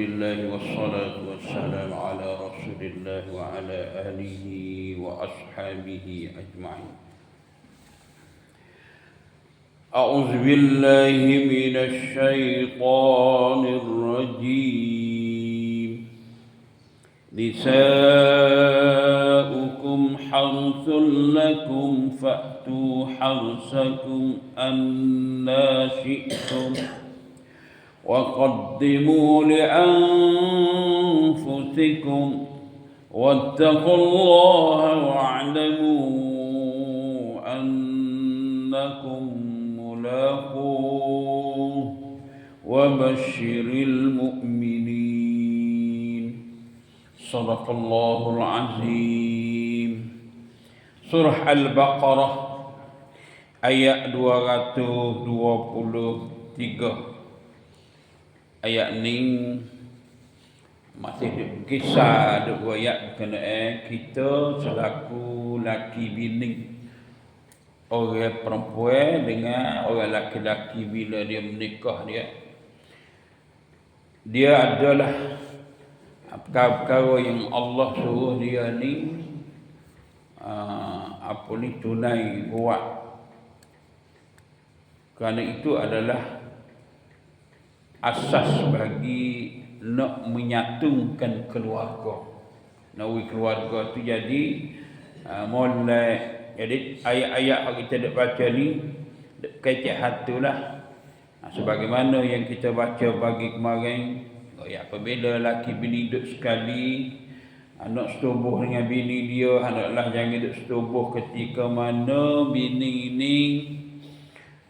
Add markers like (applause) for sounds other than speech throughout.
لله والصلاة والسلام على رسول الله وعلى آله وأصحابه أجمعين. أعوذ بالله من الشيطان الرجيم. نساؤكم حرث لكم فأتوا حرثكم أنا شئتم. وقدموا لأنفسكم واتقوا الله واعلموا أنكم ملاقوه وبشر المؤمنين. صدق الله العظيم. سورة البقرة ayat 223 ayat ni masih kisah ada ayat kena eh kita selaku laki bini. Orang perempuan dengan orang laki-laki bila dia menikah dia. Dia adalah perkara-perkara yang Allah suruh dia ni uh, apa ni tunai buat. Kerana itu adalah asas bagi nak menyatukan keluarga. Nawi keluarga tu jadi uh, mulai jadi ayat-ayat yang kita dah baca ni kecek hatulah. Uh, sebagaimana yang kita baca bagi kemarin ya apabila laki bini duduk sekali anak setubuh dengan bini dia hendaklah jangan duduk setubuh ketika mana bini ini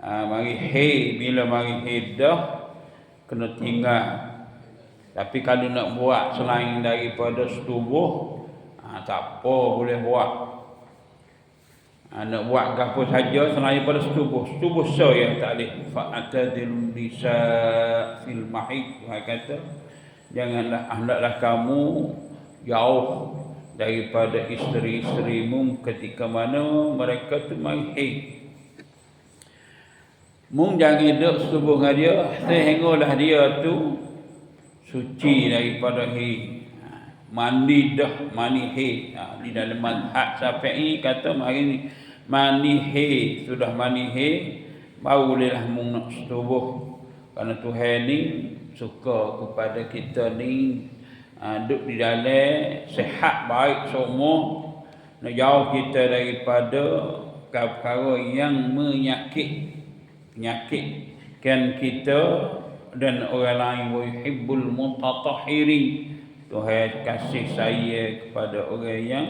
uh, mari hey bila mari hedah kena tinggal. Tapi kalau nak buat selain daripada setubuh ha, tak apa boleh buat. Ha, nak buat apa saja selain daripada setubuh. Setubuh so yang tak boleh fa'atadil nisa fil mahid Tuhan kata. Janganlah hendaklah kamu jauh daripada isteri-isterimu ketika mana mereka tu mahid Mung jangan hidup setubuh dengan dia. Sehinggalah dia tu. Suci daripada hi Mandi dah Mani hi ha, Di dalam madhab syafi'i Kata hari ni Mani hi Sudah mani hi Baru bolehlah mung nak setubuh. Kerana Tuhan ni Suka kepada kita ni ha, Duduk di dalam Sehat baik semua Nak jauh kita daripada Perkara yang menyakit penyakit kan kita dan orang lain wa yuhibbul mutatahhirin. Tuhan kasih saya kepada orang yang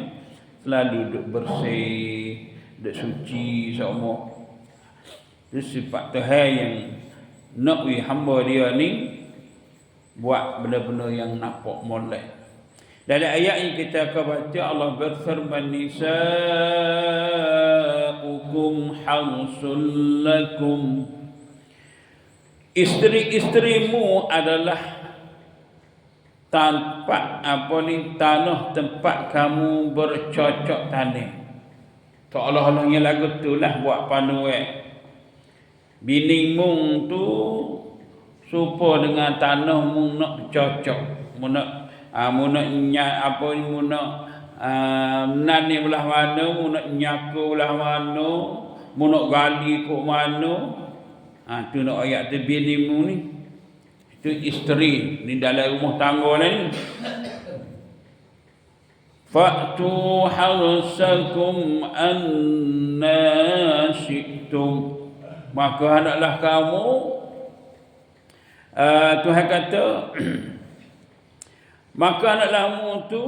selalu duduk bersih duduk suci semua itu sifat Tuhan yang nak hamba dia ni buat benda-benda yang nampak molek dalam ayat ini kita akan baca Allah berfirman nisa'ukum harsul lakum Isteri-isterimu adalah tempat apa ni tanah tempat kamu bercocok tanam. Tak Allah-Allah yang lagu tu lah buat panuai. Bini mung tu supo dengan tanah mung nak cocok. Mung nak uh, mu nak nyak apa ni mu nak uh, nani belah mana mu nak nyaku belah mana mu nak gali kok mana. Ha tu nak ayat tu bini mu ni. Itu isteri ni dalam rumah tangga ni. Fa'tu harsakum anna syi'tum. Maka hendaklah kamu uh, Tuhan kata (clears throat) Maka anak lamu tu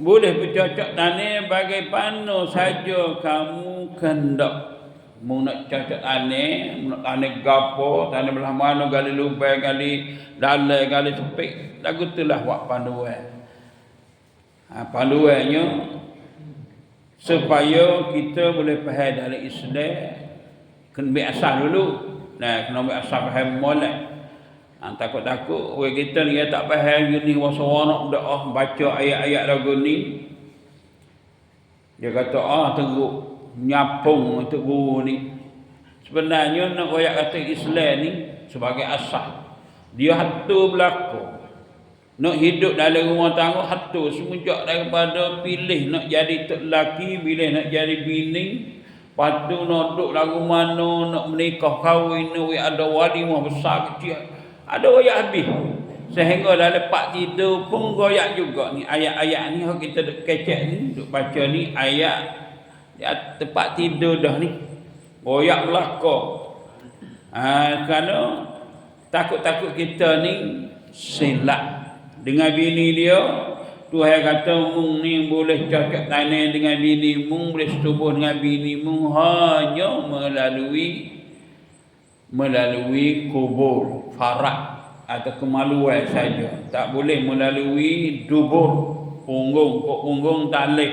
boleh bercocok tanah bagi pano saja kamu kendak. Mu nak cocok tanah, mu nak tanah gapo, tanah belah mana gali lubang, gali dalai, gali tepik. Lagu tu lah buat panduan. Ha, panduannya supaya kita boleh faham dari Islam kena biasa dulu. Nah, kena biasa faham molek. Ha, takut-takut orang kita ni tak faham gini wasawana doa baca ayat-ayat lagu ni. Dia kata ah teruk nyapung untuk guru ni. Sebenarnya nak ayat kata Islam ni sebagai asal. Dia hatu berlaku. nak hidup dalam rumah tangga hatu semenjak daripada pilih nak jadi tok laki pilih nak jadi bini patu nak duduk lagu mana nak menikah kahwin nak ada wali mah besar kecil ada royak habis. Sehingga dah lepak tidur pun goyak juga ni. Ayat-ayat ni kalau kita duk kecek ni duk baca ni ayat ya, tempat tidur dah ni. Goyak belaka ha, kerana takut-takut kita ni silap. Dengan bini dia Tuhan kata mung ni boleh cocok tanah dengan bini mung boleh setubuh dengan bini mung. Hanya melalui melalui kubur farak atau kemaluan saja. Tak boleh melalui dubur punggung. Kok punggung boleh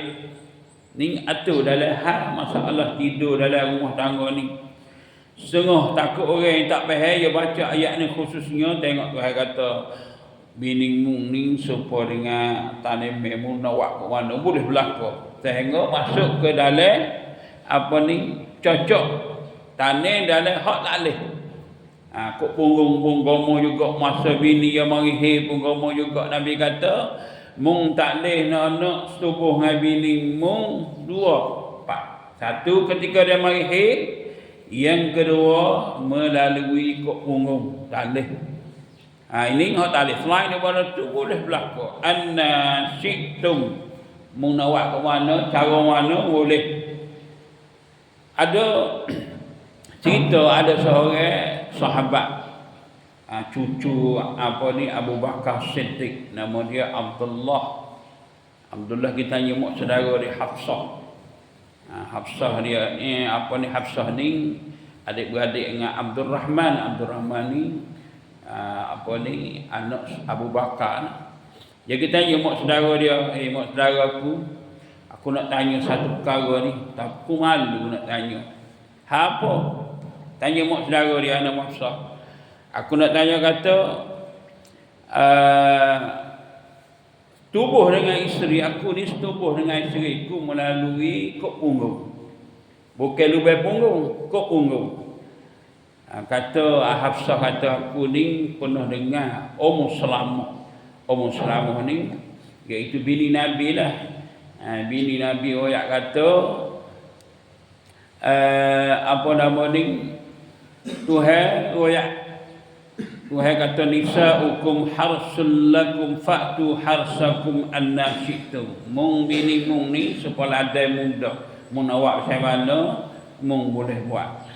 ni atur dalam hal masalah tidur dalam rumah tangga ni. Setengah takut orang yang tak faham dia baca ayat ni khususnya tengok Tuhan kata bini ni serupa dengan tanah memu nak buat ke mana? Boleh berlaku. Sehingga masuk ke dalam apa ni cocok. Tanah dalam hak tak boleh ha, kok punggung punggomo juga masa bini yang mari he punggomo juga Nabi kata mung tak boleh nak nak setubuh dengan bini mung dua empat satu ketika dia mari yang kedua melalui kok punggung tak boleh Ha, ini hak talif. Selain daripada tu boleh berlaku. Anna syi'tum. Munawak ke mana, cara mana boleh. Ada (clears throat) cerita ada seorang sahabat. Ha, cucu apa ni Abu Bakar Siddiq. Nama dia Abdullah. Abdullah kita nyemuk saudara dia Hafsah. Ha, Hafsah dia ni apa ni Hafsah ni adik-beradik dengan Abdul Rahman. Abdul Rahman ni Ah, apa ni anak Abu Bakar. Dia kita tanya mak saudara dia, eh mak saudara aku, aku nak tanya satu perkara ni, tapi aku malu nak tanya. Apa? Tanya mak saudara dia anak Mafsah. Aku nak tanya kata uh, tubuh dengan isteri aku ni setubuh dengan isteri aku melalui kok punggung. Bukan lubang punggung, kok punggung. Ha, kata Hafsah kata aku ni penuh dengan Ummu Salamah. Ummu Salamah ni iaitu bini Nabi lah. Ha, bini Nabi oyak kata uh, apa nama ni Tuhan oyak Tuhan kata nisa hukum harsul lakum fa'tu harsakum anna syi'tum. Mung bini mung ni supaya ada muda. Mung awak saya mana mung boleh buat.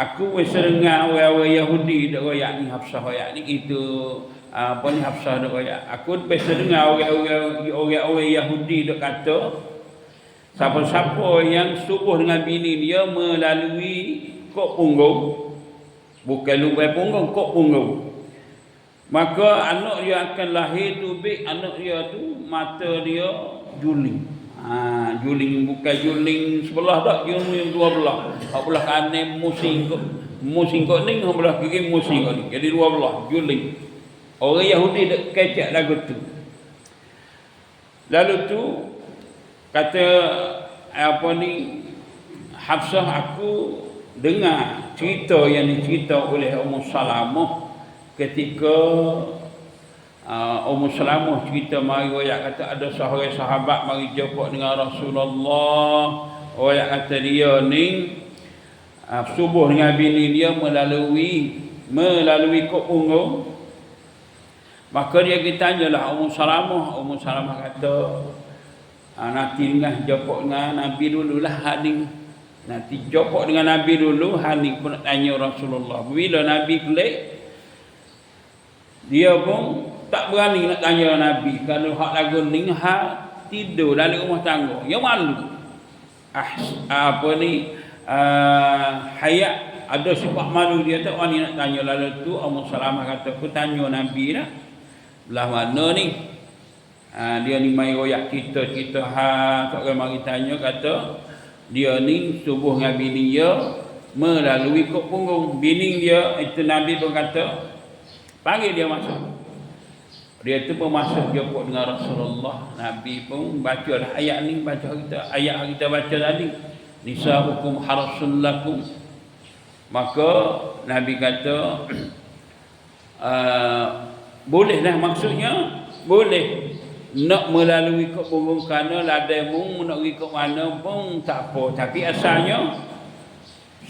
Aku biasa dengar orang-orang Yahudi dak royak ni Hafsah royak ni itu apa ni Hafsah dak royak. Aku biasa dengar orang-orang orang-orang Yahudi dak kata siapa-siapa yang subuh dengan bini dia melalui kok punggung bukan lubai punggung kok punggung maka anak dia akan lahir tu anak dia tu mata dia juling Ha, juling bukan juling sebelah tak, juling dua belah. Hak belah kanan musing kok. Musing kok ni, hak belah kiri musing kok ni. Jadi dua belah, juling. Orang Yahudi dak kecek lagu tu. Lalu tu kata apa ni Hafsah aku dengar cerita yang dicerita oleh Ummu Salamah ketika uh, Ummu Salamah cerita mari royak kata ada seorang sahabat mari jumpa dengan Rasulullah. Royak kata dia ni uh, subuh dengan bini dia melalui melalui kok punggung maka dia kita tanyalah Ummu Salamah. Ummu Salamah kata uh, nanti dengan jumpa dengan Nabi dululah hadir nanti jumpa dengan Nabi dulu hadir pun nak tanya Rasulullah. Bila Nabi kelik dia pun tak berani nak tanya Nabi. Kalau hak lagu ni ha tidur dalam rumah tangga. Ya malu. Ah apa ni uh, hayat. Ada sifat malu dia tak berani nak tanya. Lalu tu Ummu Salamah kata aku tanya Nabi lah belah mana ni? Uh, dia ni mai royak kita kita ha tak mari tanya kata dia ni subuh dengan bini dia melalui kok punggung bini dia itu Nabi pun kata panggil dia masuk dia tu pun masuk jumpa dengan Rasulullah. Nabi pun baca lah ayat ni. Baca kita. Ayat kita baca tadi. Nisa hukum harasul lakum. Maka Nabi kata. Uh, (clears throat) bolehlah maksudnya. boleh nak melalui kok burung kana ladai mung nak pergi ke mana pun tak apa. Tapi asalnya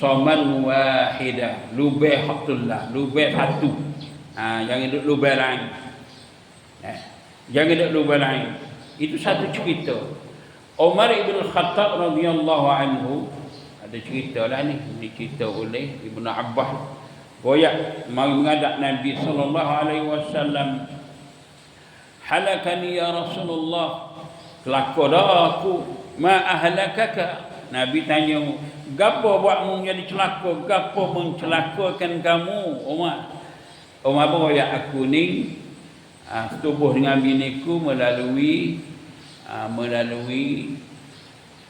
soman wahida lubih haktullah lubih satu. Ha, jangan duduk lubih lain. Eh, jangan duduk lubih lain. Itu satu cerita. Umar ibn Khattab radhiyallahu anhu ada cerita lah ni ini cerita oleh Ibn Abbas. Mari mengadap Nabi sallallahu alaihi wasallam halakani ya Rasulullah. Kelakar dah aku. Ma ahlakaka. Nabi tanya gapo buatmu jadi celaka? Gapo mencelakakan kamu Umar Umar apa ya aku ni uh, setubuh dengan biniku melalui uh, melalui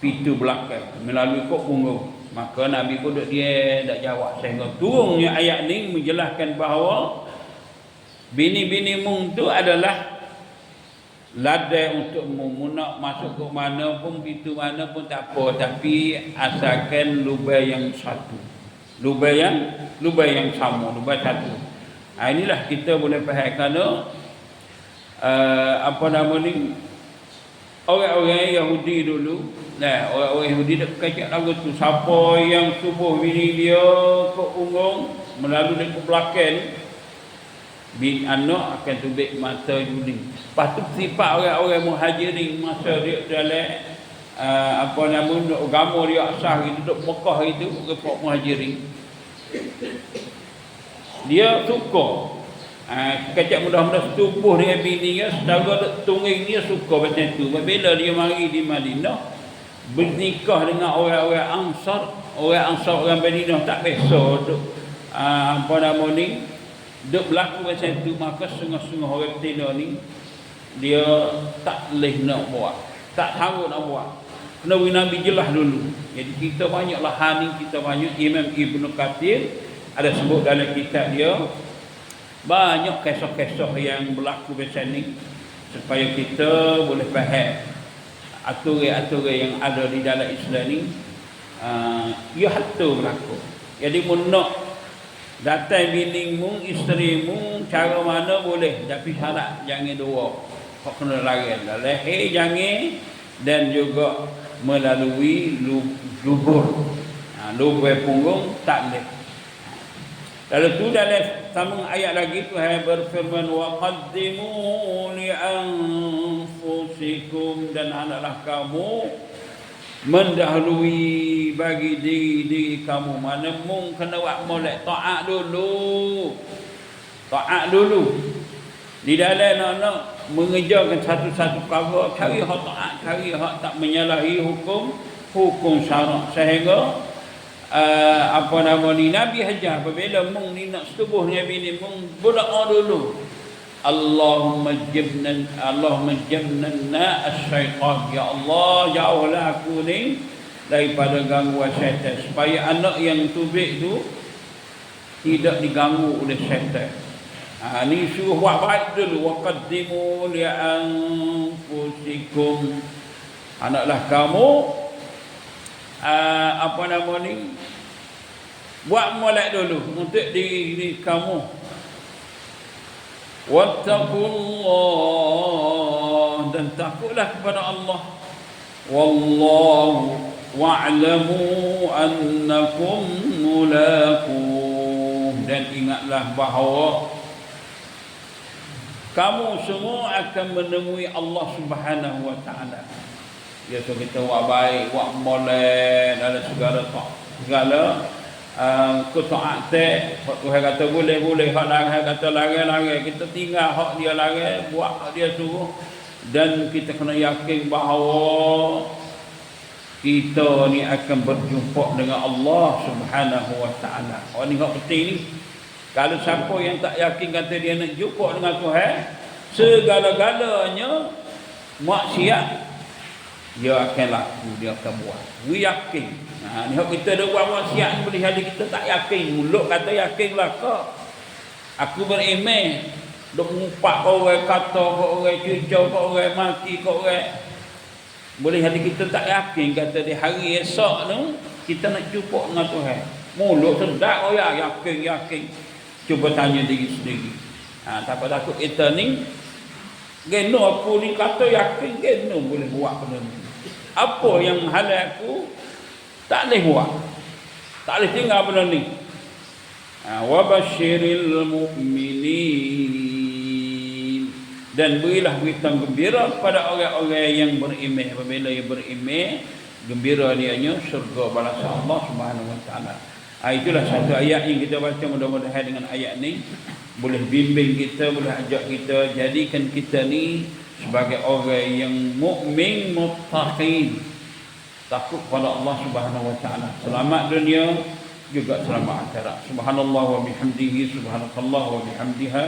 pintu belakang melalui kok punggung maka Nabi pun dia tak jawab. Sehingga turunnya ayat ni menjelaskan bahawa bini-bini mung tu adalah ladai untuk nak masuk ke mana pun pintu mana pun tak apa. Tapi asalkan lubai yang satu. Lubai yang lubai yang sama lubai satu. Ha, inilah kita boleh faham kerana uh, apa nama ni orang-orang Yahudi dulu nah orang-orang Yahudi dak kacak lagu tu siapa yang tubuh bini dia ke unggung melalui ke belakang bin anak akan tubik mata judi. Lepas tu sifat orang-orang muhajirin masa dia dalam uh, apa nama agama dia asal itu duduk Mekah itu orang muhajirin. Dia suka uh, kecak mudah-mudah setubuh dengan bini dia secara tunging dia suka macam tu. Bila dia mari di Madinah bernikah dengan orang-orang Ansar, orang Ansar orang Madinah tak biasa duk uh, apa nama ni Duk berlaku macam tu maka sungguh-sungguh orang betina ni dia tak boleh nak buat. Tak tahu nak buat. Kena Nabi jelas dulu. Jadi kita banyaklah hani kita banyak Imam Ibn Kathir ada sebut dalam kitab dia banyak kisah-kisah yang berlaku macam ni supaya kita boleh faham aturan-aturan yang ada di dalam Islam ni uh, ia hatta berlaku. Jadi mun nak Datang binimu, isterimu, cara mana boleh. Tapi syarat jangan dua. Kau kena lari. Leher jangan. Dan juga melalui lubur. Ha, lubur punggung tak boleh. Lalu tu dalam sambung ayat lagi Tuhan berfirman wa qaddimu li anfusikum dan hendaklah kamu mendahului bagi diri diri kamu. Mana mung kena buat molek taat dulu. Taat dulu. Di dalam nak nak mengejarkan satu-satu perkara cari hak taat cari hak tak menyalahi hukum hukum syarak. Sehingga uh, apa nama ni Nabi hajar apabila mung ni nak setubuh dengan bini mung berdoa dulu Allahumma jibna Allahumma jibna as-syaitan. Ya Allah jauhlah aku ni daripada gangguan syaitan. Supaya anak yang tubik tu tidak diganggu oleh syaitan. Ha, ni suruh buat baik dulu. Wa qaddimu li anfusikum. Anaklah kamu uh, apa nama ni? Buat molek dulu untuk diri kamu Wattaqullah dan takutlah kepada Allah. Wallahu wa'lamu annakum mulaquh dan ingatlah bahawa kamu semua akan menemui Allah Subhanahu wa taala. Ya kita buat baik, buat molek dalam segala segala Ketaat tak Tuhan kata boleh boleh hak larang kata larang larang kita tinggal hak dia larang buat hak dia suruh dan kita kena yakin bahawa kita ni akan berjumpa dengan Allah Subhanahu wa taala. Oh ni hak penting ni. Kalau siapa yang tak yakin kata dia nak jumpa dengan Tuhan, segala-galanya maksiat dia akan laku, dia akan buat. We yakin. Ha, ni kita ada buat wasiat boleh jadi kita tak yakin. Mulut kata yakinlah kau. Aku beriman. Duk ngumpat kau orang kata kau orang cucau kau orang mati kau orang. Boleh jadi kita tak yakin kata di hari esok tu kita nak jumpa dengan Tuhan. Mulut sedap oh ya yakin yakin. Cuba tanya diri sendiri. Ha, tak apa takut kita ni Geno aku ni kata yakin geno boleh buat benda ni. Apa yang halal aku tak boleh buat. Tak boleh tinggal benda ni. Ha, wa basyiril mu'minin dan berilah berita gembira kepada orang-orang yang beriman apabila yang beriman gembira dianya syurga balasan Allah Subhanahu wa taala. Ha, itulah satu ayat yang kita baca mudah-mudahan dengan ayat ni boleh bimbing kita, boleh ajak kita jadikan kita ni sebagai orang yang mukmin muttaqin takut pada Allah Subhanahu wa taala. Selamat dunia juga selamat akhirat. Subhanallah wa bihamdihi subhanakallah wa bihamdiha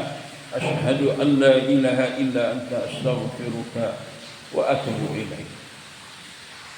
asyhadu an la ilaha illa anta astaghfiruka wa atubu ilaik.